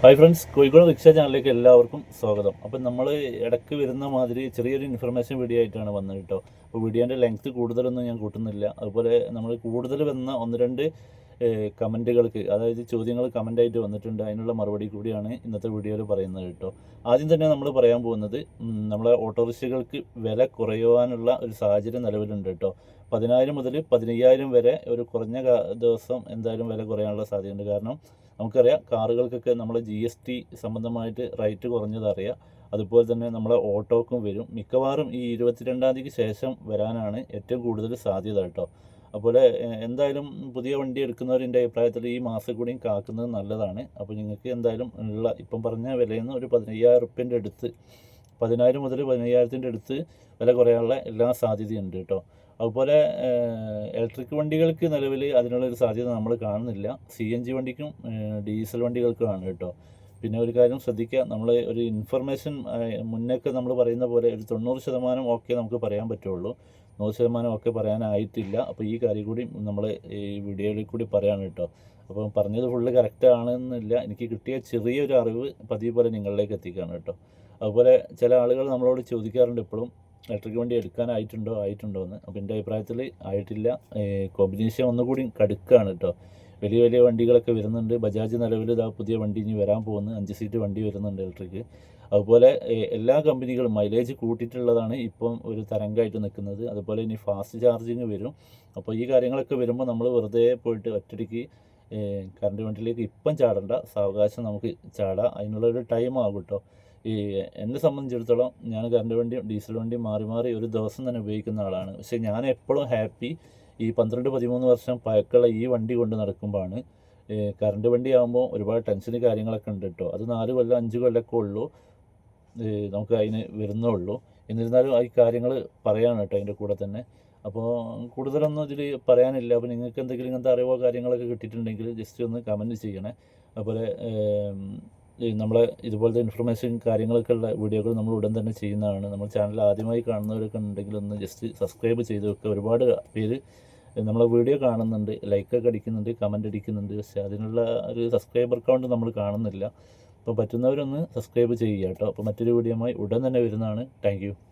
Hi friends Kozhikode rickshaw ചാനലിലേക്ക് എല്ലാവർക്കും സ്വാഗതം. അപ്പം നമ്മൾ ഇടയ്ക്ക് വരുന്ന മാതിരി ചെറിയൊരു ഇൻഫർമേഷൻ വീഡിയോ ആയിട്ടാണ് വന്നത് കേട്ടോ അപ്പോൾ വീഡിയോന്റെ ലെങ്ത് കൂടുതലൊന്നും ഞാൻ കൂട്ടുന്നില്ല. അതുപോലെ നമ്മൾ കൂടുതൽ വന്ന ഒന്ന് രണ്ട് കമന്റുകൾക്ക് അതായത് ചോദ്യങ്ങൾ കമന്റായിട്ട് വന്നിട്ടുണ്ട്. അതിനുള്ള മറുപടി കൂടിയാണ് ഇന്നത്തെ വീഡിയോയിൽ പറയുന്നത് കേട്ടോ. ആദ്യം തന്നെ നമ്മൾ പറയാൻ പോകുന്നത് നമ്മളെ ഓട്ടോറിക്ഷകൾക്ക് വില കുറയുവാനുള്ള ഒരു സാഹചര്യം നിലവിലുണ്ട് കേട്ടോ. പതിനായിരം മുതൽ പതിനയ്യായിരം വരെ ഒരു കുറഞ്ഞ ദിവസം എന്തായാലും വില കുറയാനുള്ള സാധ്യതയുണ്ട്. കാരണം നമുക്കറിയാം കാറുകൾക്കൊക്കെ നമ്മൾ ജി എസ് ടി സംബന്ധമായിട്ട് റേറ്റ് കുറഞ്ഞതറിയാം അതുപോലെ തന്നെ നമ്മളെ ഓട്ടോക്കും വരും. മിക്കവാറും ഈ ഇരുപത്തിരണ്ടാം തീയതിക്ക് ശേഷം വരാനാണ് ഏറ്റവും കൂടുതൽ സാധ്യത കേട്ടോ. അപ്പോൾ എന്തായാലും പുതിയ വണ്ടി എടുക്കുന്നവരിന്റെ അഭിപ്രായത്തിൽ ഈ മാസം കൂടിയും കാക്കുന്നത് നല്ലതാണ്. അപ്പോൾ നിങ്ങൾക്ക് എന്തായാലും ഉള്ള ഇപ്പം പറഞ്ഞ വിലയിൽ നിന്ന് ഒരു പതിനയ്യായിരം റുപ്യന്റെ അടുത്ത് പതിനായിരം മുതൽ പതിനയ്യായിരത്തിന്റെ അടുത്ത് വില കുറയാനുള്ള എല്ലാ സാധ്യതയുണ്ട് കേട്ടോ. അതുപോലെ ഇലക്ട്രിക് വണ്ടികൾക്ക് നിലവിൽ അതിനുള്ളൊരു സാധ്യത നമ്മൾ കാണുന്നില്ല. സി എൻ ജി വണ്ടിക്കും ഡീസൽ വണ്ടികൾക്കുമാണ് കേട്ടോ. പിന്നെ ഒരു കാര്യം ശ്രദ്ധിക്കുക നമ്മൾ ഒരു ഇൻഫർമേഷൻ മുന്നൊക്കെ നമ്മൾ പറയുന്ന പോലെ ഒരു തൊണ്ണൂറ് ശതമാനം ഓക്കെ നമുക്ക് പറയാൻ പറ്റുള്ളൂ. നൂറ് ശതമാനം ഒക്കെ പറയാനായിട്ടില്ല. അപ്പോൾ ഈ കാര്യം കൂടി നമ്മൾ ഈ വീഡിയോയിൽ കൂടി പറയാണ് കേട്ടോ. അപ്പോൾ പറഞ്ഞത് ഫുള്ള് കറക്റ്റ് ആണെന്നില്ല. എനിക്ക് കിട്ടിയ ചെറിയൊരു അറിവ് പതിവ് പോലെ നിങ്ങളിലേക്ക് എത്തിക്കുകയാണ് കേട്ടോ. അതുപോലെ ചില ആളുകൾ നമ്മളോട് ചോദിക്കാറുണ്ട് ഇപ്പോഴും ഇലക്ട്രിക് വണ്ടി എടുക്കാനായിട്ടുണ്ടോ ആയിട്ടുണ്ടോ എന്ന് അപ്പോൾ എന്റെ അഭിപ്രായത്തിൽ ആയിട്ടില്ല. കോമ്പിനേഷൻ ഒന്നുകൂടി കടുക്കുകയാണ് കേട്ടോ. വലിയ വലിയ വണ്ടികളൊക്കെ വരുന്നുണ്ട്. ബജാജ് നിലവിൽ ഇതാ പുതിയ വണ്ടി ഇനി വരാൻ പോകുന്നു. അഞ്ച് സീറ്റ് വണ്ടി വരുന്നുണ്ട് ഇലക്ട്രിക് അതുപോലെ എല്ലാ കമ്പനികളും മൈലേജ് കൂട്ടിയിട്ടുള്ളതാണ് ഇപ്പം ഒരു തരംഗമായിട്ട് നിൽക്കുന്നത്. അതുപോലെ ഇനി ഫാസ്റ്റ് ചാർജിങ് വരും. അപ്പോൾ ഈ കാര്യങ്ങളൊക്കെ വരുമ്പോൾ നമ്മൾ വെറുതെ പോയിട്ട് ഒറ്റയ്ക്ക് കറണ്ട് വണ്ടിയിലേക്ക് ഇപ്പം ചാടണ്ട. സാവകാശം നമുക്ക് ചാടാം. അതിനുള്ളൊരു ടൈം ആകും കേട്ടോ ഈ എന്നെ സംബന്ധിച്ചിടത്തോളം ഞാൻ കറണ്ട് വണ്ടിയും ഡീസൽ വണ്ടിയും മാറി മാറി ഒരു ദിവസം തന്നെ ഉപയോഗിക്കുന്ന ആളാണ്. പക്ഷേ ഞാൻ എപ്പോഴും ഹാപ്പി ഈ പന്ത്രണ്ട് പതിമൂന്ന് വർഷം പഴക്കമുള്ള ഈ വണ്ടി കൊണ്ട് നടക്കുമ്പോഴാണ് കറണ്ട് വണ്ടി ആകുമ്പോൾ ഒരുപാട് ടെൻഷന് കാര്യങ്ങളൊക്കെ ഉണ്ട് കേട്ടോ. അത് നാല് കൊല്ലം അഞ്ച് കൊല്ലമൊക്കെ ഉള്ളൂ. നമുക്ക് അതിന് വരുന്നുള്ളൂ. എന്നിരുന്നാലും ആ കാര്യങ്ങൾ പറയാണ് കേട്ടോ അതിന്റെ കൂടെ തന്നെ. അപ്പോൾ കൂടുതലൊന്നും ഇതിൽ പറയാനില്ല. അപ്പോൾ നിങ്ങൾക്ക് എന്തെങ്കിലും ഇങ്ങനത്തെ അറിവോ കാര്യങ്ങളൊക്കെ കിട്ടിയിട്ടുണ്ടെങ്കിൽ ജസ്റ്റ് ഒന്ന് കമന്റ് ചെയ്യണേ. അതുപോലെ നമ്മളെ ഇതുപോലത്തെ ഇൻഫർമേഷൻ കാര്യങ്ങളൊക്കെ ഉള്ള വീഡിയോകൾ നമ്മൾ ഉടൻ തന്നെ ചെയ്യുന്നതാണ്. നമ്മൾ ചാനൽ ആദ്യമായി കാണുന്നവരൊക്കെ ഉണ്ടെങ്കിൽ ഒന്ന് ജസ്റ്റ് സബ്സ്ക്രൈബ് ചെയ്ത് വെക്കുക. ഒരുപാട് പേര് നമ്മളെ വീഡിയോ കാണുന്നുണ്ട് ലൈക്കൊക്കെ അടിക്കുന്നുണ്ട് കമന്റ് അടിക്കുന്നുണ്ട്. പക്ഷേ അതിനുള്ള ഒരു സബ്സ്ക്രൈബർ അക്കൗണ്ട് നമ്മൾ കാണുന്നില്ല. അപ്പോൾ പറ്റുന്നവരൊന്ന് സബ്സ്ക്രൈബ് ചെയ്യുക കേട്ടോ. അപ്പോൾ മറ്റൊരു വീഡിയോയുമായി ഉടൻ തന്നെ വരുന്നതാണ്. താങ്ക്